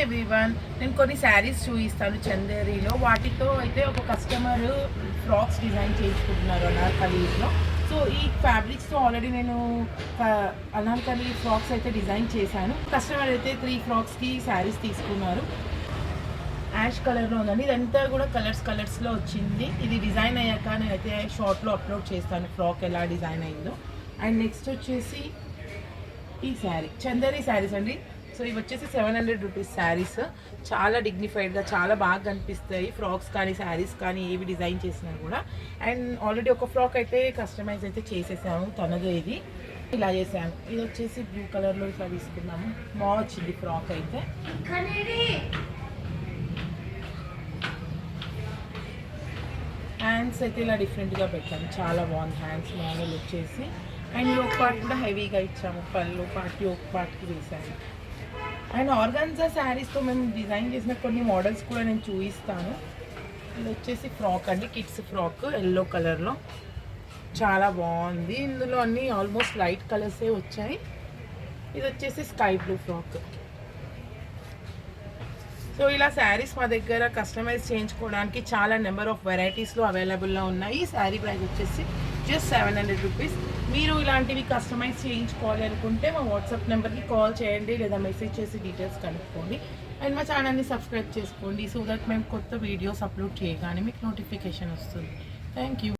Everyone నేను కొన్ని శారీస్ చూపిస్తాను చందేరీలో. వాటితో అయితే ఒక కస్టమర్ ఫ్రాక్స్ డిజైన్ చేసుకుంటున్నారు అనార్కలీస్లో సో ఈ ఫ్యాబ్రిక్స్తో ఆల్రెడీ నేను క- అనార్కలి ఫ్రాక్స్ అయితే డిజైన్ చేశాను. కస్టమర్ అయితే త్రీ ఫ్రాక్స్కి శారీస్ తీసుకున్నారు. యాష్ కలర్లో ఉందండి. ఇదంతా కూడా కలర్స్ కలర్స్లో వచ్చింది. ఇది డిజైన్ అయ్యాక నేనైతే షార్ట్లో అప్లోడ్ చేస్తాను ఫ్రాక్ ఎలా డిజైన్ అయిందో. అండ్ నెక్స్ట్ వచ్చేసి ఈ శారీ చందరి శారీస్ అండి. సో ఇవి వచ్చేసి సెవెన్ హండ్రెడ్ రూపీస్ శారీస్ చాలా డిగ్నిఫైడ్గా చాలా బాగా కనిపిస్తాయి. ఫ్రాక్స్ కానీ శారీస్ కానీ ఏవి డిజైన్ చేసినా కూడా. అండ్ ఆల్రెడీ ఒక ఫ్రాక్ అయితే కస్టమైజ్ అయితే చేసేసాము. తనదే ఇది. ఇలా చేసాము. ఇది వచ్చేసి బ్లూ కలర్లో ఇట్లా తీసుకున్నాము. బాగా వచ్చింది ఫ్రాక్ అయితే. హ్యాండ్స్ అయితే ఇలా డిఫరెంట్గా పెట్టాము. చాలా బాగుంది హ్యాండ్స్ మామూలు వచ్చేసి. అండ్ ఒక పార్ట్ కూడా హెవీగా ఇచ్చాము. పళ్ళు పార్ట్ ఒక పార్ట్కి వేసాము. అండ్ ఆర్గాన్జా శారీస్తో మేము డిజైన్ చేసిన కొన్ని మోడల్స్ కూడా నేను చూపిస్తాను. ఇది వచ్చేసి ఫ్రాక్ అండి కిడ్స్ ఫ్రాక్ ఎల్లో కలర్లో చాలా బాగుంది. ఇందులో అన్ని ఆల్మోస్ట్ లైట్ కలర్సే వచ్చాయి. ఇది వచ్చేసి స్కై బ్లూ ఫ్రాక్. సో ఇలా శారీస్ మా దగ్గర కస్టమైజ్ చేయించుకోవడానికి చాలా నెంబర్ ఆఫ్ వెరైటీస్లో అవైలబుల్లో ఉన్నాయి. ఈ శారీ ప్రైస్ వచ్చేసి జస్ట్ సెవెన్ హండ్రెడ్ రూపీస్ మీరు ఇలాంటివి కస్టమైజ్ చేయించుకోవాలి అనుకుంటే మా వాట్సాప్ నెంబర్కి కాల్ చేయండి లేదా మెసేజ్ చేసి డీటెయిల్స్ కనుక్కోండి. అండ్ మా ఛానల్ని సబ్స్క్రైబ్ చేసుకోండి సో దట్ మేము కొత్త వీడియోస్ అప్లోడ్ చేయగానే మీకు నోటిఫికేషన్ వస్తుంది. Thank you